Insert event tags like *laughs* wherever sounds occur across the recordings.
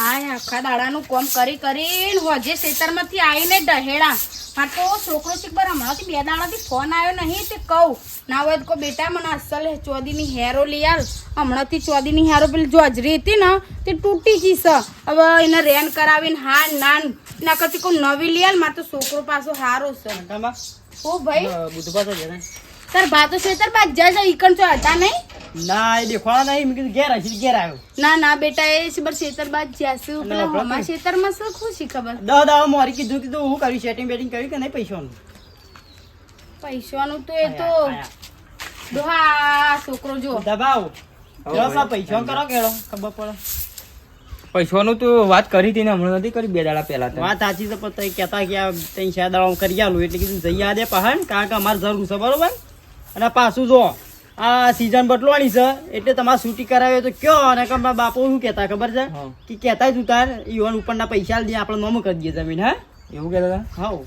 હાય આખા દાડાનું કોમ કરી કરીને હોજે ખેતરમાંથી આવીને દહેડા મારે તો છોકરો શીખબર હમણાંથી બે દાડાથી ફોન આવ્યો નહીં તે કહું ના હોય તો બેટા મને અસલ ચોદીની હેરો લઈ આલ. હમણાંથી ચોદીની હેરો પેલી જો હજરી હતી ને તે તૂટી ગઈ છે. હવે એને રેન કરાવીને હા નાન ના કરતી કોઈ નવી લઈ આલ મારે તો છોકરો પાછો હારો છે. ઓ ભાઈ. છે તાર ભા તો ખેતર બાદ જાય છે ઈકણ તો હતા નહીં? ના એ દેખવાડા નહીં મેં કીધું ઘેર હશે ઘેર આવ્યો. ના ના બેટા એ છે બર ખેતર બાદ જ્યાસુ પેલા મામા શેતરમાં શું ખુશી ખબર? દહ દહ મોરી કીધું કીધું હું કર્યું સેટિંગ બેટિંગ કર્યું કે નહીં પૈસાનું? પૈસાનું તો એ તો દોહા છોકરો જો. દબાવ. જો પૈસા કરો કેળો ખબર પડે. પૈસાનું તો વાત કરી હતી ને હમણાં નથી કરી બે દાડા પહેલા તો. વાત સાચી છે પણ તઈ કહેતા કે ત્યાં શાયદ કરી આલું એટલે કીધું જઈ આ દે પહાડ કારણ કે અમારે જરૂર છે બરોબર? અને પાછું જો આ સીઝન બદલવાની છે એટલે તમારે છૂટી કરાવ્યો તો કયો અને કે બાપો શું કહેતા ખબર છે? કે કહેતા જ ઉતાર ઈવન ઉપરના પૈસા દે આપણે નોમ કરી દઈએ જમીન હા? એવું કહેતા હા.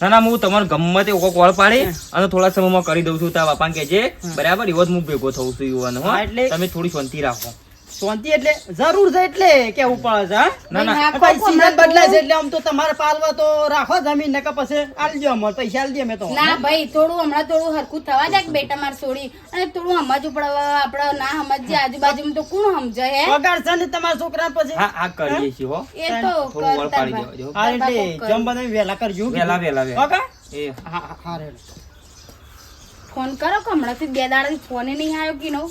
ના ના હું તમારે ગમે તે કોક વળ પાડી અને થોડા સમયમાં કરી દઉં છું તારા બાપા કહેજે. બરાબર એવો જ હું ભેગો થઉં છું યુવાનો હા, એટલે- તમે થોડી શાંતિ રાખો. શાંતિ એટલે જરૂર છે એટલે કેવું પડે છે ના ના. ભાઈ, સીઝન બદલાય છે એટલે આમ તો તમારે પાલવા તો રાખો જમીન ને કે પછી આલજો દો પૈસા આલજે મેં તો. ના ભાઈ થોડું હમણાં થોડું હરખું થવા જાય બેટા માર છોડી અને થોડું સમજવું પડે આપણે ના સમજીએ આજુબાજુ તો કોણ સમજે હે? પગાર છે ને તમારા છોકરા પછી? હા આ કરીએ છીએ હો. એ તો કરતા હા. એટલે જમ બને વેલા કરજો. વેલા વેલા વેલા ઓકે એ. હા હા હા ફોન કરો કે હમણાંથી બે દાડાથી ફોને નહીં આવ્યો કે નો?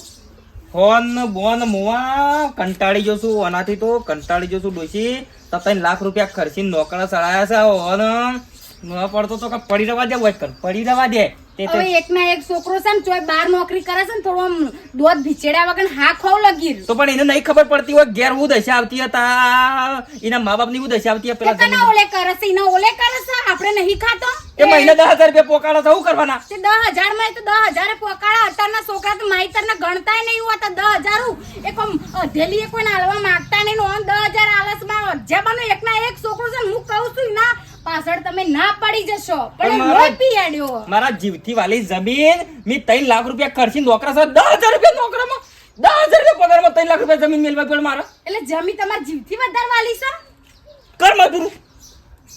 ફોન, બોન, મુવા, કંટાળી જશું આનાથી તો કંટાળી જોશું ડોશી. તો ત્રણ લાખ રૂપિયા ખર્ચીને નોકરા સળાયા છે, ઓન. ન પડતો તો પડી રવા દે હોય કર. પડી રવા દે. હવે એક છોકરો છે ને ચોય બાર નોકરી કરે છે ને થોડું આમ દોધ ભીચેડ્યા વગર હા ખાવ લગી તો પણ એને નહીં ખબર પડતી હોય ઘેર હું દશા આવતી હતા એના મા બાપની હું દશા આવતી પેલા કના ઓલે કરે છે? એના ઓલે કરે છે? આપણે નહીં ખાતો? એ મહિને દસ હજાર રૂપિયા પોકાળો તો શું કરવાના? તે માં પોકાળા અત્યારના છોકરા તો માઈતર ને ગણતાય નહીં હોતા. દસ હજાર એક અધેલી એ કોઈને હાલવા માંગતા નહીં. ને ઓમ દસ હજાર આલસમાં અજ્જાબાનો એક ના એક છોકરો છે હું કહું છું ના પાછળ તમે ના પડી જશો. પણ લોહી પી આડ્યો. મારા જીવથી વાલી જમીન મેં ત્રણ લાખ રૂપિયા ખર્ચી નોકરા સાથે દસ રૂપિયા નોકરામાં 10000 રૂપિયા પગારમાં ત્રણ લાખ રૂપિયા જમીન મેળવા પડે મારા. એટલે જમીન તમાર જીવથી વધારે વાલી છે? કર મજૂરી.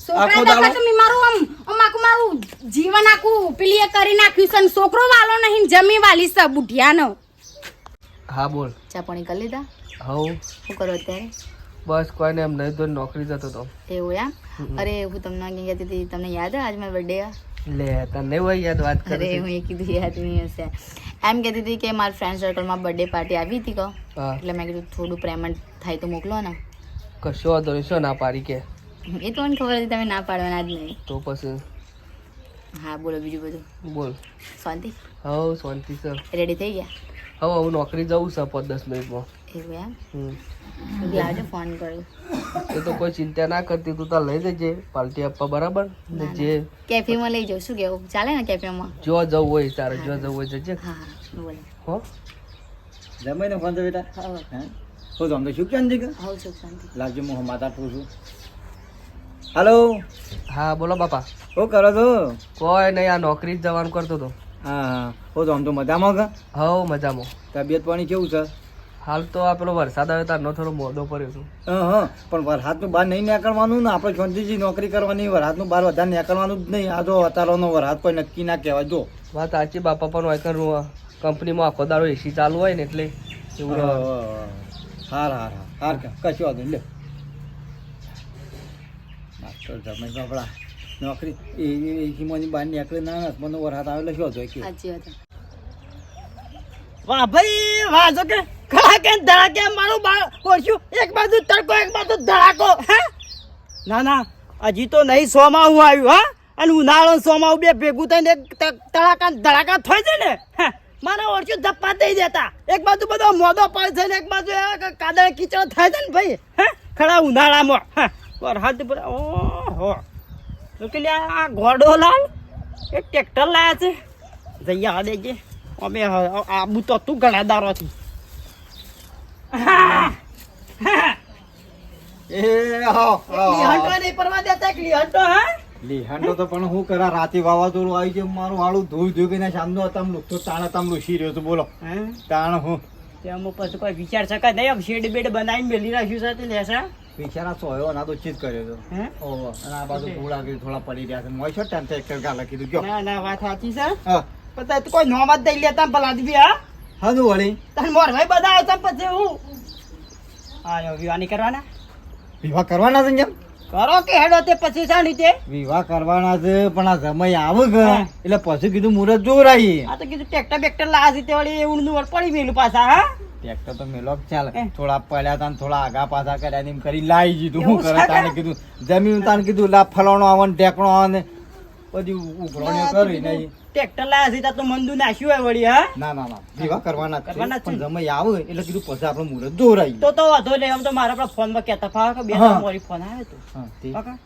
છોકરા દાખલા તમે મારું આમ આમ આખું મારું જીવન આખું પેલી કરી નાખ્યું છે ને છોકરો વાલો નહીં જમી વાલી છે બુઢિયાનો. હા બોલ. ચા પાણી કરી લીધા? હવ. શું કરો અત્યારે? બસ કોઈ એમ નહીં તો નોકરી જતો તો. એવું એમ? અરે હું તમને કે કહેતી હતી તમને યાદ આજ મારો બર્થડે લે તને હોય યાદ વાત અરે હું એ કીધું યાદ નહીં હશે. એમ કહેતી હતી કે મારા ફ્રેન્ડ સર્કલમાં બર્થડે પાર્ટી આવી હતી કહો. એટલે મેં કીધું થોડું પ્રેમન્ટ થાય તો મોકલો ને. કશો વાંધો નહીં શું ના પાડી કે? એ તો મને ખબર હતી તમે ના પાડવાના જ નહીં. તો પછી? હા બોલો બીજું બધું. બોલ. શાંતિ? હવ શાંતિ સર. રેડી થઈ ગયા? હવે હું નોકરી જવું છે પાંચ દસ મિનિટમાં. એવું એમ? હમ. ફોન કર્યો. એ તો કોઈ ચિંતા ના કરતી તું તાર લઈ જજે પાર્ટી આપવા બરાબર? ને જે કેફેમાં લઈ જાઉં. શું કેવું? ચાલે ને કેફેમાં? જો જવું હોય તારે જો જવું હોય જજે. હા હા. બોલો. હો? જમાઈને ફોન તો બેટા. હવે હે? હું તો તો જઈ સુખ શાંતિ. લાવજો હું માતા ઠું છું. હાલો. હા બોલો બાપા. શું કરો છો? કોઈ નહીં આ નોકરી જ જવાનું કરતો હતો હા હા. હું તો આમ તો મજામાં કા? હો મજામાં. તબિયત પાણી કેવું છે? હાલ તો આ પેલો વરસાદ આવે તારનો થોડો મોડો પડ્યો છું. હા હા પણ વરસાદનું બહાર નહીં નીકળવાનું ને આપણે શાંતિથી નોકરી કરવાની વરસાદનું બહાર વધારે નીકળવાનું જ નહીં. આ જો અતારોનો વરસાદ કોઈ નક્કી ના કહેવાય જો. વાત સાચી બાપા પણ હોય કરું કંપનીમાં આખો દાડો એસી ચાલુ હોય ને એટલે એવું હાર હાર હાર. હાર કશું વાંધો નહીં લે. માસ્ટર જમાઈ બાપડા નોકરી એ એ એસીમાંની બહાર નીકળે ના ના મને વરસાદ આવેલો શું હતો. વાહ ભાઈ વાહ જો કે. ખડાકે ધડાકે મારું કોશું એક બાજુ તડકો એક બાજુ ધડાકો હે ના ના હજી તો નહીં સોમાં હું આવ્યું હા અને ઉનાળો સોમાં બે ભેગું થઈને એક તડાકા ધડાકા થઈ જાય ને મારે ઓછું ધપ્પા દઈ દેતા એક બાજુ બધો મોદો પડે છે ને એક બાજુ કાદળ કીચડ થાય છે ને ભાઈ હે ખરા ઉનાળામાં હા વરસાદ ઓહો કે આ ઘોડો લાલ એક ટ્રેક્ટર લાયા છે જઈએ હા દેજે અમે આબુ તો તું ઘણા દારોથી એ હો લીહંટો નહીં પરવા દેતા કે લીહંટો હા? લીહાંડો તો પણ હું કરા રાતે વાવાઝોડું આવી ગયું મારું વાળું ધોઈ ધોઈ ગઈને સામનો તમ લુકતો તાણે તમ લુસી રહ્યો છું બોલો. તાણ હું? ત્યાં પછી કોઈ વિચાર શકાય નહીં આમ શેડ બેડ બનાવીને મેલી રાખ્યું છે તે લેસા પૈસાના સોયો ના તો ચીજ કર્યો તો. ઓહો અને આ બાજુ થોડા થોડા પડી રહ્યા છે. મોય છો ટાઈમ એક ના ના વાત સાચી છે. હા. પણ તો કોઈ નોમ જ દઈ લેતા ભલા દી હા? હા વળી. મોરભાઈ બધા આવતા પછી હું? આયો વિવાની કરવાના? વિવાહ કરવાના છે જેમ? કરો કે હેડો તે પછી શાની તે. વિવાહ કરવાના છે પણ આ સમય આવે કે એટલે પછી કીધું મુરત આવી આ તો કીધું ટ્રેક્ટર બેક્ટર લાવી તે વળી એવું નું પડી મેલું પાછા હા? ટ્રેક્ટર તો મેલો ચાલે. થોડા પડ્યા તા થોડા આગા પાછા કર્યા ને એમ કરી લાવી દીધું. હું શું કરે તાને કીધું? જમીન તાને કીધું લા ફલાણો આવે ને ઢેકણો આવે ને. બધી ઉઘરાણીઓ કરી નહીં. ટ્રેક્ટર લાયા છે તો મંદુ નાખ્યું હોય વળી હા? ના ના ના. વિવાહ કરવાના કરવાના પણ જમે આવે એટલે કીધું પછી આપણે મુહૂર્ત જોરાઈ તો તો વાંધો નહીં આમ તો મારા આપણા ફોનમાં કહેતા ફાવે કે બે હા. ફોન આવે તો. હા,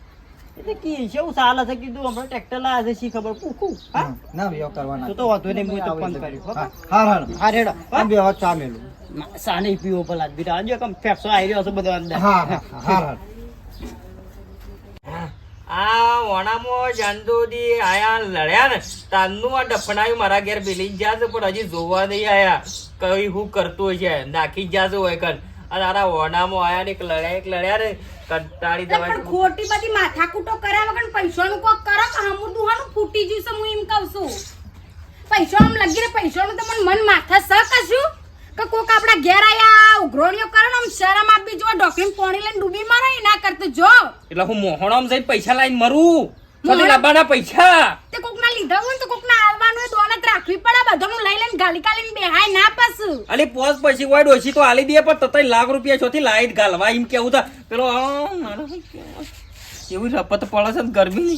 એટલે કી એવું ચાલે છે કીધું હમણાં ટ્રેક્ટર લાયા છે શી ખબર? પૂકું હા? હા, ના વિવાહ કરવાના તો તો વાંધો નહીં હું તો ફોન. કર્યો હા, હા. હા હા રેડો આ બે વાત મેલું પીવો પેલા બીટા જો કમ ફેફસો આવી રહ્યો છે બધો અંદર. હા હા હા હા. *laughs* આ ઓણામાં જાંદોદી આયા લડ્યા ને તાનનું આ ડફણાયું મારા ઘેર બેલી છે પણ હજી જોવા નહીં આયા. કઈ હું કરતો છે? નાખી છે હોય કન અને આરા ઓણામાં આયા ને એક લડ્યા એક લડ્યા ને કંટાળી દવા પણ ખોટી બધી માથાકૂટો કર્યા વગર પૈસાનું કોક કરો કે હમું દુહાનું ફૂટી જ્યું છે હું એમ કહું છું. પૈસા આમ લગી રે પૈસાનું તો મને મન માથા સ કશું કે કોક આપડા ઘેર આયા ઉઘરોણીઓ કરો ને આમ શરમ આપી જો ડોકલીમ પોણી લઈને ડૂબી મારે ના કરતો જો. એટલે હું મોહણામાં જઈને પૈસા લઈને મરું. મોહણ- કદી પૈસા. તે કોક ના લીધા હોય તો કોક ના આલવાનું હોય દોનત રાખવી પડે બધાનું લઈ લઈને ગાલી કાલીને બેહાય ના પાછું. અલી પોસ પછી હોય ડોશી તો આલી દે પણ તતય લાખ રૂપિયા છોથી લાઈટ ગાલવા એમ કેવું તા પેલો એવું રપત પડે છે ને ગરમી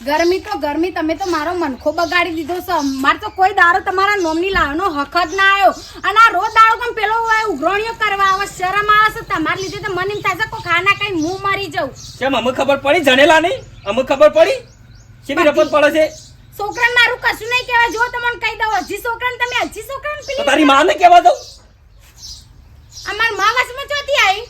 ગરમી તો ગરમી તમે તો મારો મનખો બગાડી દીધો છે. મારે તો કોઈ દારો તમારા નોમની લાવવાનો હક જ ના આવ્યો અને આ રોજ દાડો કેમ પેલો ઉઘરણીઓ કરવા આવે શરમ આવે છે? તમારા લીધે તો મને એમ થાય છે કોઈ ખાના કઈ હું મરી જાઉં. કેમ અમુક ખબર પડી? જણેલા નહીં? અમુક ખબર પડી? કેવી રપત પડે છે? છોકરાને મારું કશું નહીં કહેવાય જો તમને કહી દઉં. હજી છોકરાને તમે હજી છોકરાને પેલી તારી માને કહેવા દઉં? અમારમાં વસમાં ચોથી આવી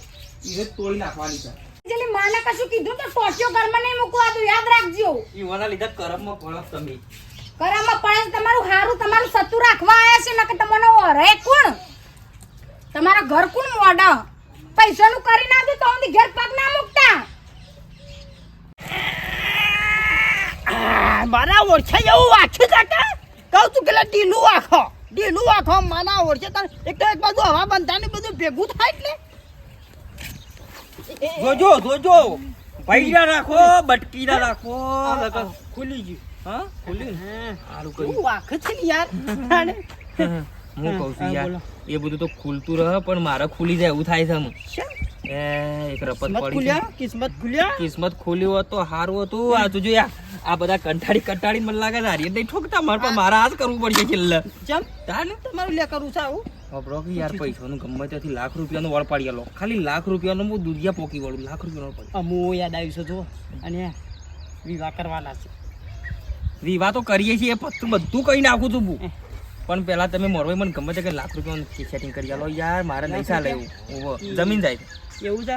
એ તોડી નાખવાની છે. જેલી માને કશું કીધું તો ટોટિયો ઘરમાં નહીં મૂકવા દઉં યાદ રાખજો. ઈવાના લીધા કરમમાં પડો તમે. કરામાં પડે તમારું હારું તમારું સતું રાખવા આયા છે નકર તમને ઓરે કોણ? તમારા ઘર કોણ મોડા? પૈસાનું કરી ના દે તો હું ઘેર પગ ના મૂકતા. મારા ઓળખે એવું વાંચ્યું કાકા કહું તું પેલા ઢીલું વાખો ઢીલું વાખો મારા ઓળખે તાર એક તો એક બાજુ હવા બંધા ને બધું ભેગું થાય એટલે. જોજો જોજો. પૈડા રાખો બટકી ના રાખો ખુલી ગયું. હા ખુલી? સારું કર્યું. વાખ છે ને યાર હું કહું છું યાર એ બધું તો ખુલતું રહે પણ મારે ખુલી જાય એવું થાય છે એ એક રપત કિસ્મત પડી કિસ્મત ખુલ્યા? કિસ્મત ખુલ્યું હોત તો સારું હતું. આ જોજો યાર આ બધા કંટાળી કંટાળી મને લાગે હારી નહીં ઠોકતા. મારે પણ મારે આ જ કરવું પડશે છેલ્લે. ચમ? તાને તમારું લે કરું છે આવું? વાપરો કે યાર પૈસાનું ગમે ત્યાંથી લાખ રૂપિયાનું વળ પાડી આલો. ખાલી લાખ રૂપિયાનું હું દુધિયા પોકી વળું લાખ રૂપિયાનું અમુ યાદ આવ્યું છે જો અને વિવાહ કરવાના છે. વિવાહ તો કરીએ છીએ બધું બધું કહી નાખું છું હું. પણ પેલા તમે મોરવાઈ મને ગમે તે કે લાખ રૂપિયાનું સેટિંગ કરી આલો. યાર મારે નહીં ચાલે એવું. જમીન જાય. એવું છે?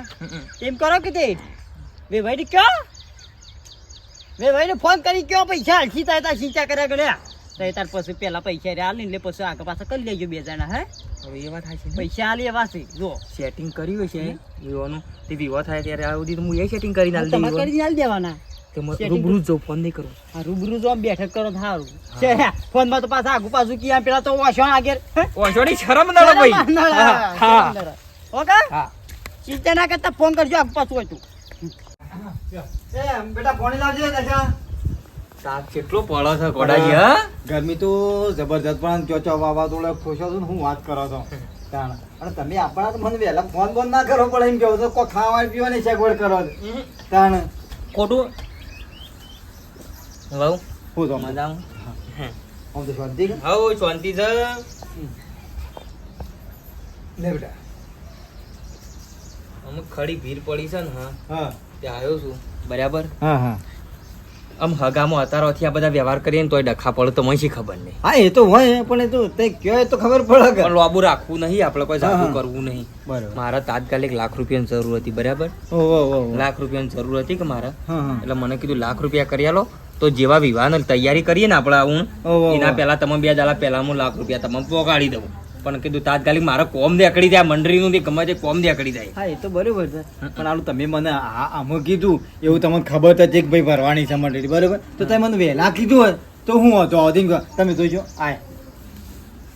એમ કરો કે તે. વે ભાઈ કયો? વે ભાઈને ફોન કરી કયો પૈસા થાય તા સીચા કર્યા ગણ્યા તો તાર પછી પેલા પૈસા રે આલી લે પછી આગળ પાછા કરી લેજો બે જણા હે? હવે એ વાત થાય છે પૈસા એવા છે જો. સેટિંગ કર્યું છે નું તે વિવો થાય ત્યારે આ સુધી હું એ સેટિંગ કરીને આલી તમારે દઉં કરી હાલ દેવાના. તે રૂબરૂ જો ફોન નહીં કરું. હા રૂબરૂ જો બેઠક કરો સારું છે ફોનમાં તો પાછા આગુ પાછું કિયા પેલા તો ઓછો આગળ ઓછો ની શરમ ના ભાઈ. હા. ઓકે? હા. ચિંતા ના કરતા ફોન કરજો આગુ પાછું હોય તું. બેટા ફોન લાવજે દશા તાપ કેટલો પડો છે ગોડાજી હા? ગરમી તો જબરજસ્ત પણ ચોચો વાવાઝોડે ખોશો છો ને હું વાત કરો છો? તાણ. અને તમે આપણા તો મને વહેલા ફોન બોન ના કરો પડે એમ કેવો તો કોઈ ખાવા પીવાની સગવડ કરો છો. તાણ. ખોટું. વહુ હું તો મજામાં. આમ તો શાંતિ? હવ શાંતિ છે. લે બેટા. અમુક ખડી ભીડ પડી છે ને હા. હા. ત્યાં આવ્યો છું. બરાબર? હા હા. આમ હગામાં અતારોથી આ બધા વ્યવહાર કરીએ ને તોય ડખા પડે તો મને ખબર નહીં. હા એ તો હોય પણ એ તો તે કયો તો ખબર પડે પણ લોબુ રાખવું નહીં આપણે કોઈ જાતું કરવું નહીં. બરાબર. મારે તાત્કાલિક લાખ રૂપિયાની જરૂર હતી બરાબર? લાખ રૂપિયાની જરૂર હતી કે મારે? એટલે મને કીધું લાખ રૂપિયા કરી આલો તો જેવા વિવાહ તૈયારી કરીએ ને આપણે હું. એના પહેલા તમે બે જાલા પહેલા હું લાખ રૂપિયા તમને પોગાડી દઉં પણ કીધું તાત્કાલિક મારે કોમ દેકડી જાય મંડળીનું તે ગમે તે કોમ દેકડી જાય. હા એ તો બરોબર છે. પણ આલું તમે મને આ આમાં કીધું એવું તમને ખબર જ છે કે ભાઈ ભરવાની છે મંડળી બરોબર? તો તમે મને વહેલા કીધું હોય તો હું હતો અધિક તમે જોઈજો આય.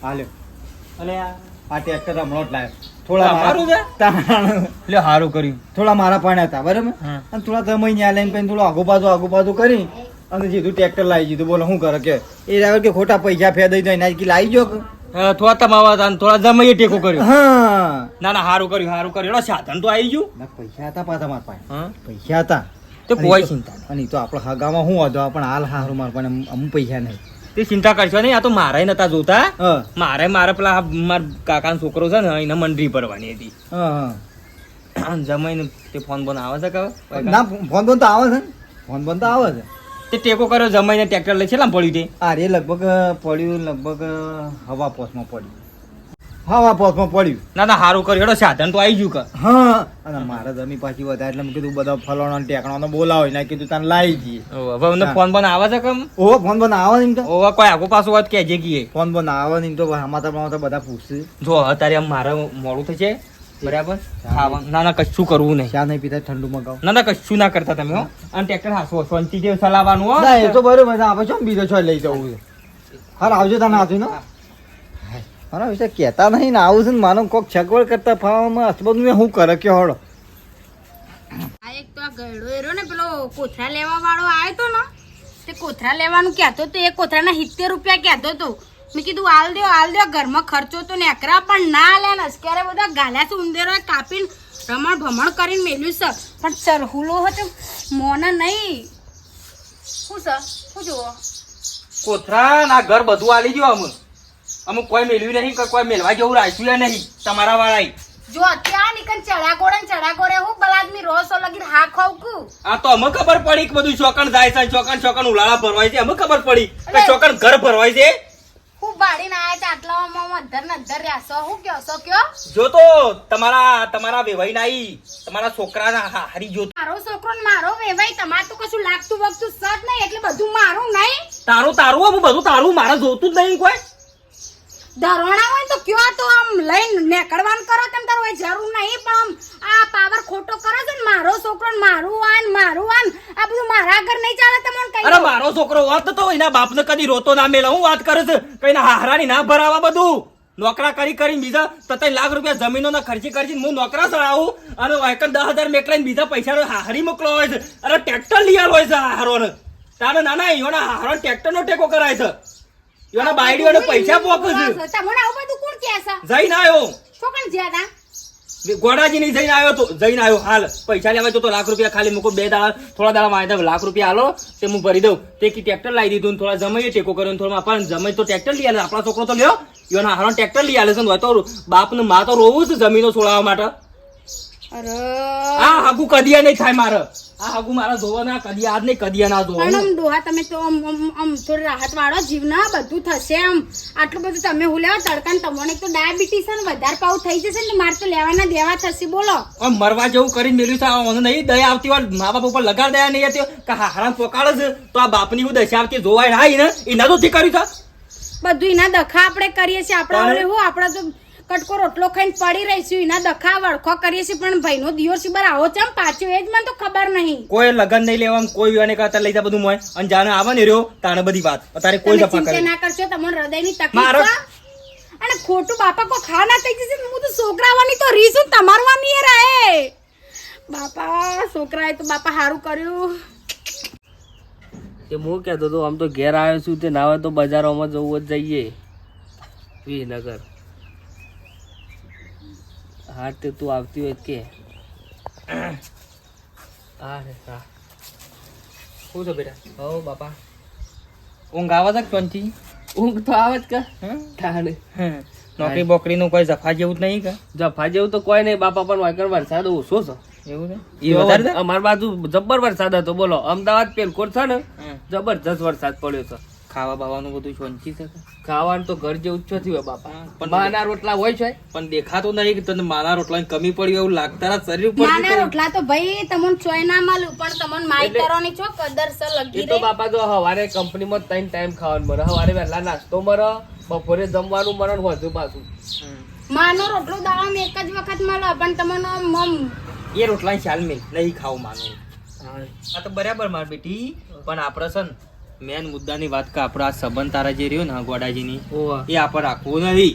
હાલ્યો. અને આ આ ટ્રેક્ટર હમણાં જ લાવ્યો થોડા મારા- એટલે સારું કર્યું. થોડા મારા પણ હતા બરાબર? અને થોડા તમે અહીંયા લઈને પછી થોડું આગુ પાછું આગુ કરી અને જીધું ટ્રેક્ટર લાવી દીધું બોલો શું કરે કે? એ ડ્રાઈવર કે ખોટા પૈસા ફેર દઈ દો એના લાવી જો હા, થોડા જમાઈએ ટેકો કર્યો. હા. ના ના સારું કર્યું સારું કર્યું. સાધન તો આવી ગયું. ના, પૈસા હતા પાછા મારા પાસે. પૈસા હતા. તો કોઈ ચિંતા અને તો આપણે હગામાં શું હતો? પણ હાલ હારું માર પણ અમુક પૈસા નહીં. તે ચિંતા કરશો નહીં આ તો મારે નતા જોતા. મારે મારે પેલા મારા કાકાનો છોકરો છે ને એને મંડળી ભરવાની હતી. જમાઈને તે ફોન બોન આવે છે કે ના ફોન બોન તો આવે છે ફોન બોન તો આવે છે. તે ટેકો કર્યો જમાઈને ટ્રેક્ટર લઈ છેલ્લા પડ્યું તે. આ રે લગભગ પડ્યું લગભગ હવા પોસમાં પડ્યું. હવા પોસમાં પડ્યું. ના ના સારું કર્યું. એનો સાધન તો આવી ગયું કે. હા અને મારા જમી પાછી વધારે એટલે મેં કીધું બધા ફલાણા ને ટેકણાનો બોલાવો ને કીધું તને લાવી જઈએ. હવે અમને ફોન બન આવે છે કેમ ઓહો ફોન બન આવે ને તો? ઓવા કોઈ આગો પાછું વાત કે જે કીએ ફોન બોન આવે ને તો બનાવતા બધા પૂછશે. જો અત્યારે આમ મારે મોડું થશે. બરાબર? ના ના કશું કરવું નહીં. ચા નહીં પીતા ઠંડુ મગાવ. ના ના કશું ના કરતા તમે હો. અને ટ્રેક્ટર હાસો શાંતિ જે ચલાવવાનું હો. ના એ તો બરોબર છે આપણે શું બીજો છો લઈ જવું છે? હાલ આવજો તને આવજો ને મારા વિશે કહેતા નહીં ને આવું છે ને માનો કોક છગવડ કરતા ફાવામાં હસબંધ હું કરે કે હળો આ એક તો આ ગયડો એરો ને પેલો કોથરા લેવા વાળો આવ્યો તો ને તે કોથરા લેવાનું કહેતો તો એ કોથરાના સિત્તેર રૂપિયા કહેતો તો. મેં કીધું હાલ દો હાલ દો ઘરમાં ખર્ચો તો નેકરા પણ ના લે ને. અત્યારે બધા ગાલ્યા છે ઉંદેરો કાપીને રમણ ભમણ કરીને મેલ્યું છે. પણ સરહુલો હતો મોને નહીં. શું સર શું જુઓ? કોથરા ના ઘર બધું આલી ગયો અમુક. અમુક કોઈ મેળવ્યું નહીં કે કોઈ મેળવા જેવું રાખ્યું યા નહીં તમારા વાળા જો અત્યારે નીકળ ચડા ગોળે ચડા ગોળે હું બલાદમી રોસો લગી હા ખાવ આ તો અમે ખબર પડી કે બધું ચોકણ જાય છે ચોકણ ચોકણ ઉલાળા ભરવાય છે. અમે ખબર પડી કે ચોકણ ઘર ભરવાય છે. બાળીને આયા છે આટલામાં અધર ને અધર રહ્યા છો. હું કયો છો કયો જો તો તમારા તમારા વેવાઈ નાઈ તમારા છોકરાના હા- હારી જો. મારો છોકરો ને મારો વેવાઈ તમારે તો કશું લાગતું વગતું સત નહીં એટલે બધું મારું નહીં. તારું તારું હું બધું તારું મારે જોતું જ નહીં કોઈ. ધરોણા હોય તો કયો તો આમ લઈને નીકળવાનું કરો તેમ તારું જરૂર નહીં, પણ આમ આ પાવર ખોટો કરો છો ને, મારો છોકરો ને, મારું આન મારું આન આ બધું મારા ઘર નહીં ચાલે તમને કઈ? અરે મારો છોકરો હોત તો એના બાપને કદી રોતો ના મેલા, હું વાત કરે છે કઈ ના હારાની ના ભરાવા બધું. નોકરા કરી કરી બીજા તતઈ લાખ રૂપિયા જમીનો ના ખર્ચી ખર્ચી હું નોકરા ચડાવું અને વાયકન દસ હજાર મેકલાઈને બીજા પૈસા હારી મોકલો હોય છે. અરે ટ્રેક્ટર લઈ હોય છે હારો તારે નાના ના હારો ટ્રેક્ટર નો ટેકો કરાય છે. એના બાયડીઓને પૈસા પોકે છે. તમને આવું બધું કોણ કહે છે? જઈને આવ્યો છોકરા જ્યાદા ગોડાજી ની. જઈને આવ્યો તો જઈને આવ્યો. હાલ પૈસા લેવા તો લાખ રૂપિયા ખાલી મૂકો બે દાડા થોડા દાડા માં આવ્યા લાખ રૂપિયા હાલો તે હું ભરી દઉં. તે કી ટ્રેક્ટર લાવી દીધું થોડા જમાઈએ ટેકો કર્યો થોડા આપણને જમાઈ તો ટ્રેક્ટર લઈ આલે. આપણા છોકરો તો લ્યો. એના હારો ટ્રેક્ટર લઈ આવે છે તો બાપ ને તો રોવું છે જમીનો છોડાવવા માટે. આ હાગુ કદિયા નહીં થાય મારે. આ હાગુ મારા ધોવાના કદિયા આજ નહીં કદિયા ના પણ આમ ડોહા તમે તો આમ આમ થોડી રાહત વાળો જીવ ના બધું થશે આમ. આટલું બધું તમે હું લેવા તડકા તમને તો ડાયાબિટીસ ને વધારે પાવ થઈ જશે ને મારે તો લેવાના દેવા થશે બોલો. આમ મરવા જેવું કરીને મેલ્યું છે આ નહીં દયા આવતી વાર મા બાપ ઉપર લગાડ દયા નહીં હોય કે હારામ પોકાળ જ તો આ બાપની હું દશા આવતી જોવાય ના ને એના તો થી કર્યું છે? બધું એના દખા આપણે કરીએ છીએ. આપણા હું આપણા તો કટકો રોટલો ખાઈને પડી રહીશું એના દખા વળખો કરીએ છીએ પણ ભાઈનો દિયો છે બર આવો ચમ પાછો એ જ મને તો ખબર નહીં. કોઈ લગન નહીં લેવા કોઈ અને કરતા લઈ જા બધું મોય. અને જાને આવે ને રહ્યો તાણે બધી વાત. અત્યારે કોઈ દફા જફા કરે ના કરશો તમારા હૃદયની તકલીફ અને ખોટું બાપા કો ખા ના થઈ જશે હું તો છોકરાવાની તો રીસું તમારવાની એ રહે. બાપા છોકરાએ તો બાપા સારું કર્યું. તે હું કહેતો હતો આમ તો ઘેર આવ્યો છું તે ના હોય તો બજારોમાં જવું જ જઈએ. વિનગર. હા તે તું આવતી હોય કે? હા રે. હા શું છો બેટા? હો બાપા. ઊંઘ આવે છે કે ઊંઘ તો આવે જ કે. ઠાડ. નોકરી બોકરીનું કોઈ જફા જેવું જ નહીં કે? જફા જેવું તો કોઈ નહીં. બાપા પણ વાયકર વરસાદ ઓછો છે? એવું છે? અમારી બાજુ જબ્બર વરસાદ હતો બોલો. અમદાવાદ પેલકોટ છે ને? જબરજસ્ત વરસાદ પડ્યો છે. ખાવા બાવાનું બધું શાંતિ છે. ખાવાનું તો ઘર જેવું જ થયું બાપા. પણ માના રોટલા હોય છે? પણ દેખાતો નહીં કે તને મારા રોટલાની કમી પડી એવું લાગતા શરીર ઉપર માના રોટલા તો ભાઈ તમને ચોય ના પણ તમને માઈ કરવાની છો કદર સ લગી તો બાપા જો હવારે કંપનીમાં ત્રણ ટાઈમ ખાવાનું મળે હવારે વહેલા નાસ્તો મળે બપોરે જમવાનું મળે વધુ પાછું. માનો રોટલો દાવા એક જ વખત મળે પણ તમને આમ એ રોટલા ખ્યાલ મેં નહીં ખાવું માનું. આ તો બરાબર માર બેટી પણ આપણે છે ને મેન મુદ્દાની વાત કે આપણો આ સંબંધ તારા જે રહ્યો ને ગોડાજીની એ આપણે રાખવું નથી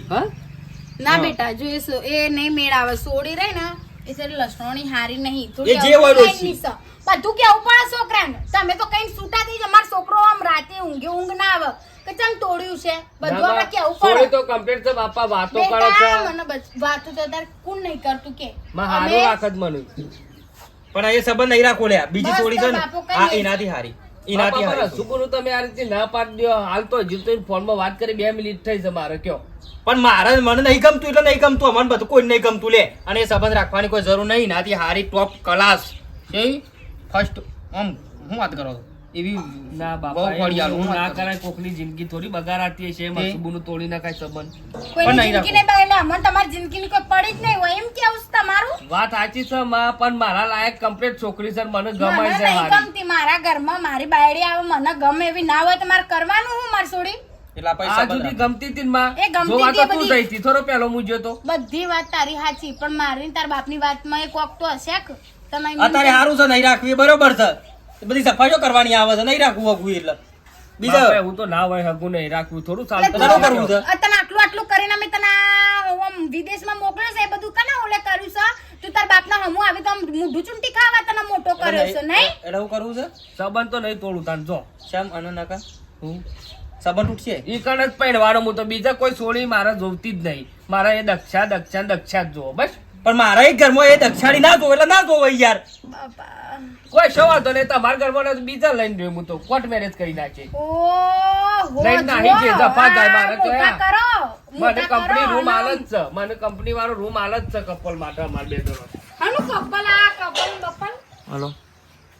ના બેટા જો એ નહીં મેળ આવે સોડી રહે ને એ સર લસણોની હારી નહીં. એ જે હોય. બધું કેવું પડે છોકરાને? તમે તો કઈ છૂટા થઈ જાય મારો છોકરો આમ રાતે ઊંઘે ઊંઘ ના આવે. કે ચમ તોડ્યું છે? બધું આપણે કેવું પડે તો કમ્પ્લીટ છે બાપા વાતો કરો છો. મને વાતો તો તાર કોણ નહીં કરતું કે? માં હારું રાખત મને. પણ એ સંબંધ નહીં રાખો લે બીજી થોડી છે ને નહીં. એનાથી હારી. હારી તમે આ રીતે ના પાડી દો હાલ તો હજુ તો ફોનમાં વાત કરી બે મિનિટ થઈ છે મારે કયો. પણ મારે મને નહીં ગમતું એટલે નહીં ગમતું. મને બધું કોઈ નહીં ગમતું લે. અને એ સંબંધ રાખવાની કોઈ જરૂર નહીં. નાથી હારી ટોપ ક્લાસ. છે ફર્સ્ટ આમ હું વાત કરો? છો? એવી ના બાપા એવું હું ના કરાય કોકની જિંદગી થોડી બગાડાતી છે એ? તોડી નાખાય સંબંધ. નહીં જિંદગી નહીં બગડે અમને તમારી જિંદગીની કોઈ પડી જ નહીં હોય એમ કેવું છે તમારું? વાત સાચી છે માં પણ મારા લાયક કમ્પ્લીટ છોકરી છે મને ગમાય છે ગમતી મારા ઘરમાં મારી બાયડી આવે મને ગમે એવી ના હોય તમારે કરવાનું હું માર છોડી બધી. થોડો પહેલો હું તો. બધી વાત તારી સાચી પણ મારી ને તાર બાપની વાતમાં એક વખત હશે તમે અત્યારે સારું છે નહીં રાખવી બરોબર છે. બધી સફાઈઓ કરવાની આવે છે નહીં રાખવું વગવું એટલે. બીજા હું તો ના હોય હગું નહીં રાખવું થોડું ચાલતું કરવું છે? તને આટલું આટલું કરીને અમે તને વિદેશમાં મોકલ્યો છે એ બધું કના ઓલે કર્યું છે? તું તાર બાપના હમું આવી તો મોઢું ચૂંટી ખાવા તને મોટો કર્યો છે નહીં? એટલે હું કરવું છે? સંબંધ તો નહીં તોડું તાન જો. શેમ અને નાકા? સંબંધ ઉઠશે? ઈ કણ જ પહેરવાનો હું તો બીજા કોઈ સોળી મારે જોવતી જ નહીં. મારા એ દક્ષા દક્ષા દક્ષા જ જોવો બસ. પણ મારા એક ઘરમાં એ દક્ષાળી ના જોવે એટલે ના જોવે યાર. કોઈ સવાલ તો નહીં તમારા ઘરમાં બીજા લઈને રહ્યો હું તો. કોર્ટ મેરેજ કરી નાખે. લઈને નાહી છે, જફા જાય મારે તો મોટા યા. કરો મને કંપની રૂમ હાલ જ છે મને કંપની વાળો રૂમ હાલ જ છે કપલ માટે અમારે બે જણો. હાલો કપલ આ કપલ બપલ હલો.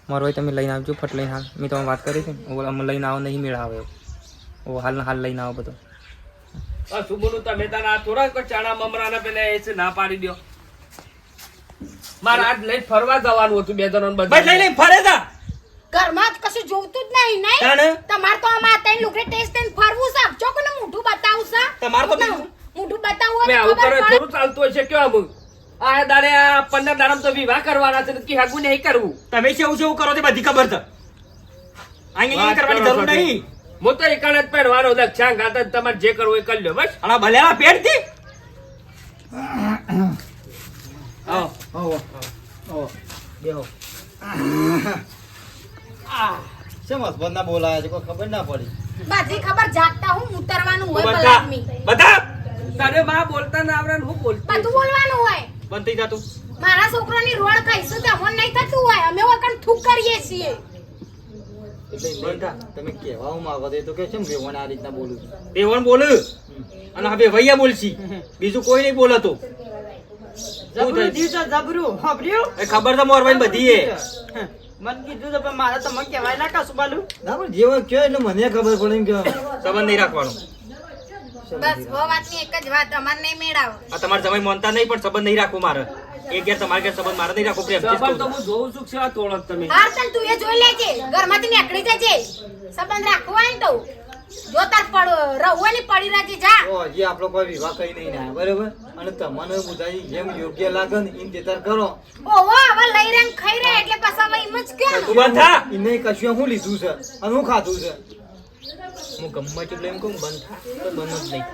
મારો ભાઈ તમે લઈને આવજો ફટ લઈને હાલ. મેં તમે વાત કરી હતી અમે લઈને આવો નહીં મેળ આવે ઓ હાલ હાલ લઈને આવો બધો. આ સુબુનું તમે તારા થોડાક થોડા ચણા મમરાના પેલા એ છે ના પાડી દ્યો. મારે આજ લઈને ફરવા જવાનું હતું બે જણ બધા. લઈ લઈ ફરે જા. ઘરમાં જ કશું જોવતું જ નહીં નહીં? તાણે? તમાર તો આમાં ત્રણ લુગડે ટેસ્ટ થઈને ફરવું છે. કોને મોઢું બતાવું છે. તમાર તો મોઢું- બતાવું બતાવવું મેં આવું કરે થોડું ચાલતું હશે કેવું આમ? આ દાડે આ પંદર દાડમ તો વિવાહ કરવાના છે કે હગું નહીં કરવું? તમે કેવું કેવું કરો તે બધી ખબર છે? અહીંયા કરવાની કરો જરૂર. નહીં. હું તો એકાણ જ પહેરવાનો દક્ષા ગાત જ તમારે જે કરવું એ કરી લો બસ. અને ભલે ભલેલા પેટથી આવો. આવો. બેહો. શેમ હસબન્ડના બોલાયા છે? કોઈ ખબર ના પડી. ખબર જાગતા હું ઉતરવાનું હોય બલાદમી બધા! તારે માં બોલતા ના આવડે ને હું બોલતી તું બોલવાનું હોય. બંધ થઈ જાતું મારા છોકરાની રોડ ખાઈશું તો અમને નહીં થતું હોય. અમે વખત થૂક કરીએ છીએ. એટલે તમે કહેવા હું માંગો તો કે છે વેવાને આ રીતના બોલું છું. બેવણ બોલ. અને હવે ભૈયા બોલશી. બીજું કોઈ નહીં બોલતો. જબરું છે જબરું. ખબર્યું એ ખબર તો મોરવાઈ બધી એ. મન કીધું તો પણ મારે તમને કહેવાય ના કશું બાલું ના પણ જેવો કયો એટલે મને ખબર પડે એમ કે સંબંધ નહીં રાખવાનો. બસ વો વાતની એક જ વાત અમારે નહીં મેળાવો. આ તમારે સમય માનતા નહીં પણ સંબંધ નહીં રાખવો મારે. એક ઘેર તમારે ઘેર સંબંધ મારે નહીં રાખવો પ્રેમ સંબંધ તો હું જોઉં છું કે આ તોડક તમે. હા તું એ જોઈ લેજે. ઘરમાંથી નીકળી જજે. સંબંધ રાખવો હોય તો. જો તાર પડ રહું પડી રાજી જા. ઓ હજી આપણો કોઈ વિવાહ કઈ નહીં ના બરોબર? અને તમને બધાય જેમ યોગ્ય લાગે ને એમ તેતર કરો. ઓ હવે લઈ રહ્યા ને ખાઈ રહ્યા એટલે પાછા હવે એમ કે તું બંધ થા. ઇને કશું હું લીધું છે અને હું ખાધું છે. હું ગમ્મા તેટલું એમ કહું બંધ થા. તો બંધ જ નહીં.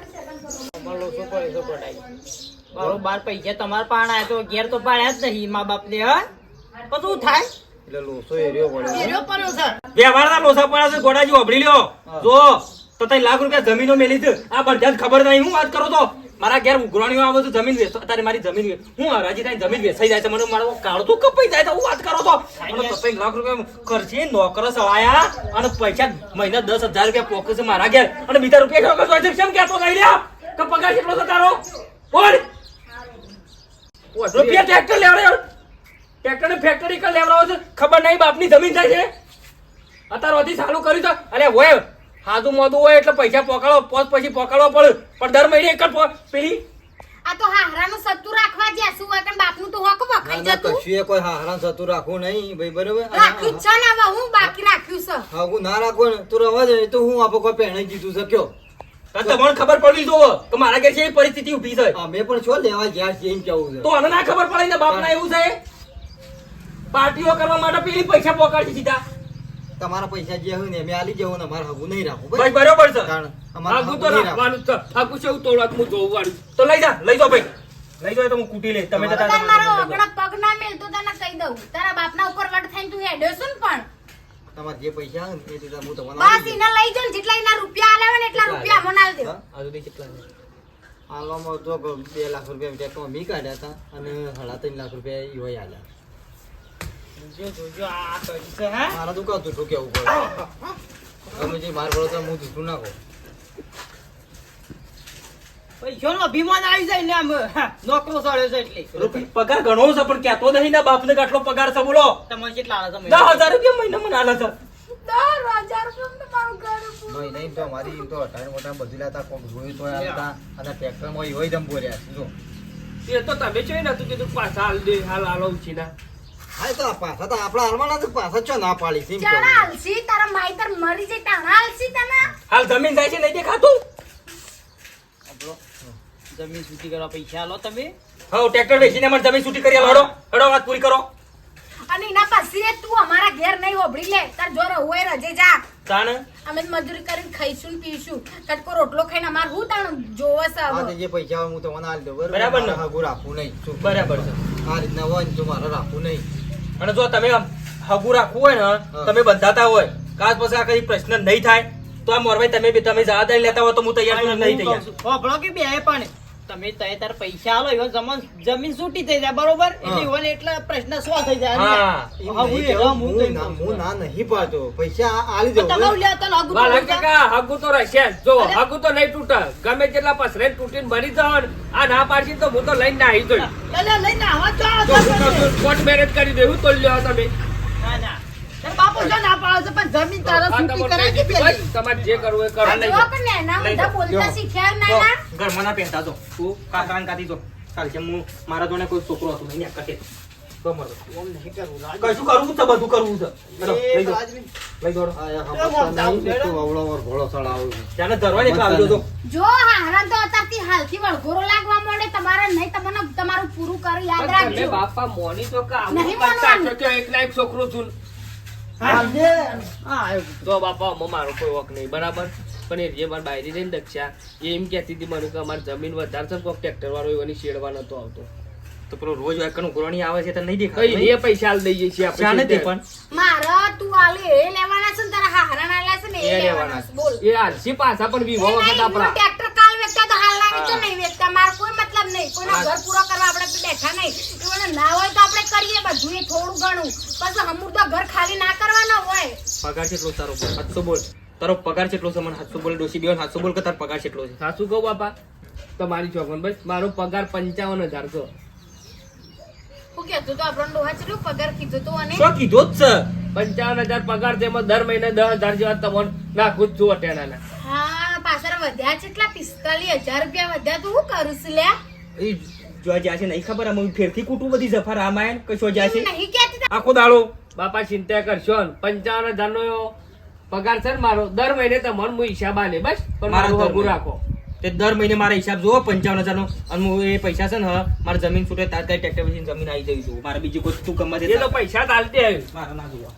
અમારો શું પડે તો પડાય. બરોબર પૈસા તમારા પાણા આયા તો ઘેર તો પાડ્યા જ નહીં મા બાપ ને હ? તો શું થાય? એટલે લોસો એરિયો પડ્યો ઘેર્યો પડ્યો સર વ્યવહારના લોસા પડ્યા છે ગોડાજી વાપરી લ્યો. જો તો તઈ લાખ રૂપિયા જમીનો મેલી છે. આ બધા ખબર નહીં. હું વાત કરો તો મારા ઘેર ઉઘરાણીઓ આવે તો જમીન વેચો અત્યારે મારી જમીન હું હરાજી થાય જમીન વેચાઈ જાય છે. મને મારો કાળો કપાઈ જાય તો હું વાત કરો તો. મને કપાઈ લાખ રૂપિયા ખર્ચી નોકર સવાયા અને પૈસા મહિના દસ હજાર રૂપિયા પોકે છે મારા ઘેર. અને બીજા રૂપિયા ખર્ચ હોય છે કેમ કહેતો નહીં લ્યા? કે પગાર કેટલો છે તારો? બોલ. રૂપિયા ટ્રેક્ટર લેવડાવ્યો ટ્રેક્ટર ફેક્ટરી કર લેવડાવો છે? ખબર નહીં બાપની જમીન થાય છે? અત્યારે સુધી ચાલુ કર્યું છે. અરે હોય હાદું મોદું હોય એટલે પૈસા પકડો પોત પછી પકડવો પડે. પણ દર મહિને એક જ પેલી આ તો હારાનું સત્તુ રાખવા જ્યાં શું હોય બાપનું તો હોક વખાઈ ના જતું? કશું એ કોઈ હારા સતુ રાખવું નહીં ભાઈ બરોબર? રાખ્યું છે ને હવે હું બાકી રાખ્યું છે. હાગું ના રાખો ને તું રવા દે તો હું આપો કોઈ પહેણે કીધું છે કયો? તમને ખબર પડવી જોવો કે મારા ઘેર છે એ પરિસ્થિતિ ઊભી છે. અમે પણ છો લેવા ગયા છે એમ કેવું છે. તો આને ના ખબર પડે ને બાપના એવું છે? પાર્ટીઓ કરવા માટે પેલી પૈસા પોકાડી સીધા. તમારા પૈસા જે હોય ને મેં આલી જવું ને અમારે હગું નહીં રાખવું ભાઈ બરોબર? છે. કારણ અમારે આગું તો હગું રાખવું. રાખવાનું છે. હગું છે હું તોડવા હું જોઉં વાળું. તો લઈ જા લઈ જાઓ ભાઈ. લઈ જાઓ તો હું કૂટી લે તમે તો તાર મારો. ઓગણા પગ ના મેલ તો તને કહી દઉં. તારા બાપના ઉપર વટ થઈને તું હેડ્યો છું ને પણ. તમારે જે પૈસા આવે ને એ તો હું તમને બસ આલી લઈ જો જેટલા એના રૂપિયા આલે ને એટલા રૂપિયા મને આલ? દે? આ સુધી કેટલા આલવામાં તો ક- બે લાખ રૂપિયા મી કાઢ્યા હતા અને સાડા ત્રણ લાખ રૂપિયા ઈવો આલ્યા. જોજો જોજો આ કરી છે હા? મારા દુકાન જૂઠું કેવું પડે તમે જે માર પડો તો હું જૂઠું નાખો પૈસાનો અભિમાન આવી જાય ને આમ નોકરો સળ્યો છે એટલે. પગાર ઘણો છે પણ નહીં આટલો પગાર છે બોલો. કેટલા દસ હજાર રૂપિયા મહિને મને આલે છે. તો તો. એ તો તમે છે ને તું કીધું પાછા હાલ દે હાલ હાલો ઉછીના હા એ તો પાછા તો આપણા હાલવાના તો પાછા ચો ના પાડી છે એમ હાલસી તારા માઈતર મરી જાય તાણા હાલસી તને હાલ જમીન જાય છે નહીં દેખાતું? આપણો જમીન છૂટી કરવા પૈસા આલો તમે. હા ટ્રેક્ટર વેચીને મને જમીન છૂટી કરી હડો હડો વાત પૂરી કરો. અને એના પછી તું અમારા ઘેર નહીં હોબળી લે તાર જો રહું હોય રજે જા તાણ? અમે મજૂરી કરીને ખાઈશું પીશું કટકો રોટલો ખાઈને અમાર હું તાણ જોવે છે હા, જે પૈસા હોય હું તમને આલી દઉં બરાબર? ને? રાખવું નહીં. બરાબર છે. આ રીતના હોય તો મારે રાખવું નહીં. અને જો તમે હગુ રાખવું હોય ને તમે બંધાતા હોય કાચ પછી આ કઈ પ્રશ્ન નહીં થાય તો આ મોરભાઈ તમે તમે જવાબદારી લેતા હોય તો હું તૈયાર નહીં તૈયાર. જાય કે બે પણ. તમે તય તાર પૈસા આલો એવો જમન જમીન છૂટી થઈ જાય બરોબર એટલે ઓલે એટલા પ્રશ્ન સો થઈ જાય હા. હું એવા હું હું ના- હું ના નહીં પાતો પૈસા આલી તો દઉં તમે બરાબર? લ્યા તો લાગુ વાલા પડો. કાકા હગું તો રહેશે જો હાગુ તો નહીં તૂટે ગમે તેટલા પસરે તૂટીને ભરી જાવ આ ના પાડશી તો હું તો લઈને ના આવી જોઈ લે, લે, લઈને આવો તો. કોર્ટ મેરેજ કરી દેવું તો લ્યો તમે ના, ના. તાર બાપુ જો ના પાડે પણ જમીન તારા તમારે કરાય કે પેલી? તમારે જે કરવું એ કરો લઈ જાઓ. પણ નેના બધા બોલતા શીખ્યા નાના. ઘરમાં જો. તું કાકા ને કાતી જો. હું મારા કોઈ છોકરો હતો નહીં તમારે નહીં તમને તમારું પૂરું કરી યાદ રાખજો. બાપા મોની તો એક ના એક છોકરો છું. તો બાપા અમે મારો કોઈ વખ નહીં બરાબર? પણ એ જે મારા બાયરી રહીને દક્ષા એ એમ કહેતી હતી મને કે અમારી જમીન વધારે છે કોઈક ટ્રેક્ટર વાળો એવાની શેડવા નતો આવતો. તો પેલો રોજ વાયકણ ઉઘરાણી આવે છે તો નહીં કઈ એ પૈસા આલ દઈએ છીએ આપણે જાણે તે પણ મારો તું આલે એ લેવાના છે તારા હારણ ના છે ને એ લેવાના છે બોલ. એ આલસી પાછા પણ વિવો વખત આપણા. ટ્રેક્ટર કાલ વેચતા તો હાલ ના વેચતા નહીં વેચતા. માર કોઈ મતલબ નહીં. કોઈનો ઘર પૂરો કરવા આપણે બેઠા નહીં. એઓને ના હોય તો આપણે કરીએ બધું એ થોડું ઘણું. પછી તો ઘર ખાલી ના કરવાના હોય. પગાર કેટલો છે તારો? સાતસો બોલ. તારો પગાર કેટલો છે? મને સાતસો બોલ ડોસી બેન સાતસો બોલ કે તારો પગાર કેટલો છે? સાચું કહું બાપા તમારી ચોકન બસ મારો પગાર પંચાવન હજાર છો. હું કહેતો તો આપણો ડોહા પગાર કીધો તો અને શું કીધો જ છે? પંચાવન હજાર પગાર છે એમાં દર મહિને દસ હજાર જેવા તમને નાખું જ છું અટેણાના. હા પાછળ વધ્યા કેટલા પિસ્તાલીસ હજાર રૂપિયા વધ્યા તો હું કરું છું લ્યા. એ જો જ્યાં છે નહીં ખબર આમ ફેરથી કુટું બધી જફા રામાયણ કશો જ્યાં છે? નહીં કહેતી આખો દાડો. બાપા ચિંતા કરશો ને. પંચાવન હજાર નો પગાર છે ને મારો દર મહિને તમને હું હિસાબ આલે બસ. પણ મારું હગું રાખો. તે દર મહિને મારા હિસાબ જોવો પંચાવન હજાર નો અને હું એ પૈસા છે ને હા, મારે જમીન છૂટે તાર કઈ ટ્રેક્ટર પછી જમીન આવી જવી છું મારે બીજી કોઈ તું કમવા એ તો પૈસા ચાલતી આવ્યું મારા ના જોવા.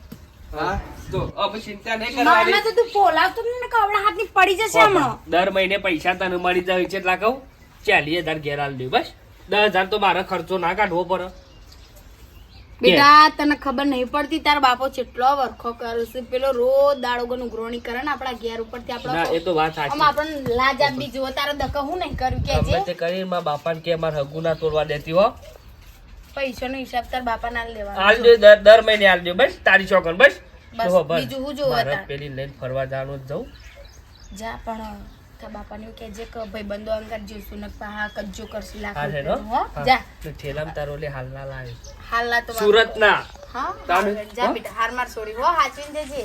હા. તો હવે ચિંતા નહીં મારે કરવાની. તો તું બોલાવતો જ નહીં ને કવડા હાથની પડી જશે હમણાં. દર મહિને પૈસા તને મળી જાય છે એટલા કહું. ચાલીસ હજાર ઘેર આલ દઉં બસ. દસ હજાર તો મારે ખર્ચો ના કાઢવો પડે. બેટા તને ખબર નહીં પડતી તાર બાપો કેટલો વરખો કરે છે. પેલો રોજ દાડો ગન ગ્રોણી કરે ને આપણા ઘેર ઉપરથી ના એ તો વાત આમ સાચી આપણને લાજ આપી જુઓ તારા દકા હું નહીં કર્યું કે જે? તે કરી મારા બાપાને કે માર હગુ ના તોડવા દેતી હો. પૈસાનો હિસાબ તાર બાપા ના લેવા આલ દે દર દર મહિને આલ દે. બસ તારી ચોકન બસ. બસ, બીજું હું જોવા પેલી લઈને ફરવા જવાનું જ જવું જા પણ. તારા બાપાને કહેજે કે ભાઈ બંદો અંગર જોઈશું ને પા કજ્જો કરશું લાખ હા? હો? જા. ઠેલામાં તારો લે હાલ ના લાવે હાલ ના તો સુરત ના હા જા બેટા હાર માર છોડી હો હાચવીને જજે.